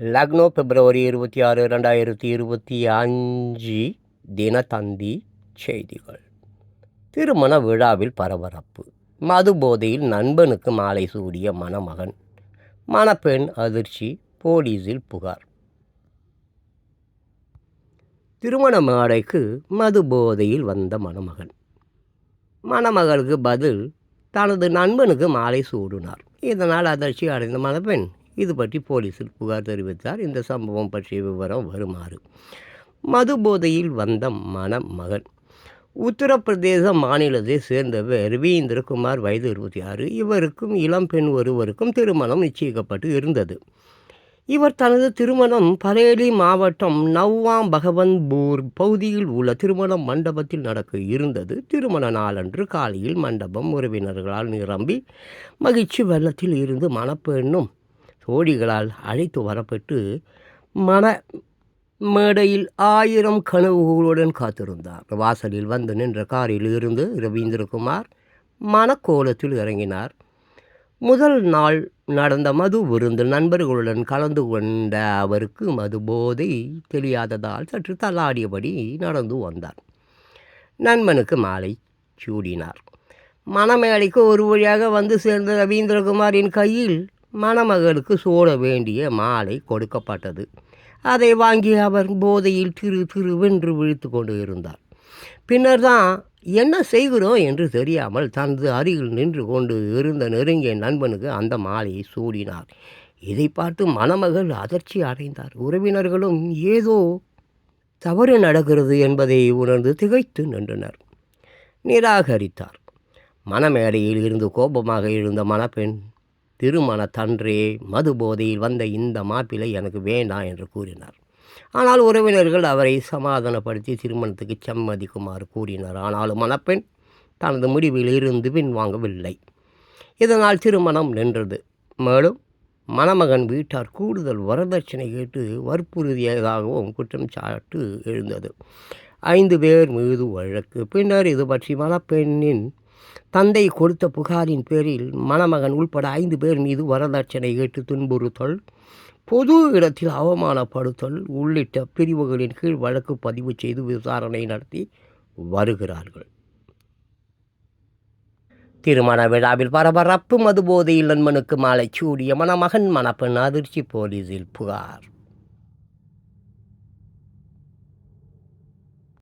லக்னோ பிப்ரவரி இருபத்தி ஆறு ரெண்டாயிரத்தி இருபத்தி அஞ்சு தினத்தந்தி செய்திகள். திருமண விழாவில் பரபரப்பு. மது போதையில் நண்பனுக்கு மாலை சூடிய மணமகன். மணப்பெண் அதிர்ச்சி போலீஸில் புகார். திருமண மாடைக்கு மது போதையில் வந்த மணமகன். மணமகளுக்கு பதில் தனது நண்பனுக்கு மாலை சூடினார். இதனால் அதிர்ச்சி அடைந்த மணப்பெண் இது பற்றி போலீசில் புகார் தெரிவித்தார். இந்த சம்பவம் பற்றிய விவரம் வருமாறு. மது போதையில் வந்த மணமகன். உத்தரப்பிரதேச மாநிலத்தை சேர்ந்தவர் ரவீந்திரகுமார் வயது இருபத்தி ஆறு. இவருக்கும் இளம்பெண் ஒருவருக்கும் திருமணம் நிச்சயிக்கப்பட்டு இருந்தது. இவர் தனது திருமணம் பரேலி மாவட்டம் நவ்வாம் பகவன்பூர் பகுதியில் உள்ள திருமண மண்டபத்தில் நடக்க இருந்தது. திருமண நாளன்று காலையில் மண்டபம் உறவினர்களால் நிரம்பி மகிழ்ச்சி வெள்ளத்தில் இருந்து மணப்பெண்ணும் தோழிகளால் அழைத்து வரப்பட்டு மன மேடையில் ஆயிரம் கனவுகளுடன் காத்திருந்தார். வாசலில் வந்து நின்ற காரில் இருந்து ரவீந்திரகுமார் மணக்கோலத்தில் இறங்கினார். முதல் நாள் நடந்த மது விருந்து நண்பர்களுடன் கலந்து கொண்ட அவருக்கு மது போதை தெரியாததால் சற்று தள்ளாடியபடி நடந்து வந்தார். நண்பனுக்கு மாலை சூடினார். மணமேடைக்கு ஒரு வழியாக வந்து சேர்ந்த ரவீந்திரகுமாரின் கையில் மணமகளுக்கு சூட வேண்டிய மாலை கொடுக்கப்பட்டது. அதை வாங்கி அவர் போதையில் திரு திருவென்று விழித்து கொண்டு இருந்தார். பின்னர் தான் என்ன செய்கிறோம் என்று தெரியாமல் தனது அருகில் நின்று கொண்டு இருந்த நெருங்கிய நண்பனுக்கு அந்த மாலையை சூடினார். இதை பார்த்து மணமகள் அதிர்ச்சி அடைந்தார். உறவினர்களும் ஏதோ தவறு நடக்கிறது என்பதை உணர்ந்து திகைத்து நின்றனர். நிராகரித்தார். மணமேடையில் இருந்து கோபமாக எழுந்த மணப்பெண் திருமண தன்றி மது போதையில் வந்த இந்த மாப்பிள்ளை எனக்கு வேண்டாம் என்று கூறினார். ஆனால் உறவினர்கள் அவரை சமாதானப்படுத்தி திருமணத்துக்கு சம்மதிக்குமாறு கூறினார். ஆனாலும் மணப்பெண் தனது முடிவில் இருந்து பின்வாங்கவில்லை. இதனால் திருமணம் நின்றது. மேலும் மணமகன் வீட்டார் கூடுதல் வரதட்சணை கேட்டு வற்புறுதியதாகவும் குற்றம் சாட்டு எழுந்தது. ஐந்து பேர் மீது வழக்கு. பின்னர் இது பற்றி மணப்பெண்ணின் தந்தை கொடுத்த புகாரின் பேரில் மணமகன் உள்பட ஐந்து பேர் மீது வரதட்சணை கேட்டு துன்புறுத்தல் பொது இடத்தில் அவமானப்படுத்தல் உள்ளிட்ட பிரிவுகளின் கீழ் வழக்கு பதிவு செய்து விசாரணை நடத்தி வருகிறார்கள். திருமண விழாவில் பரபரப்பு மது போதையில் நண்பனுக்கு மாலை சூடிய மணமகன் மணப்பெண் அதிர்ச்சி போலீஸில் புகார்.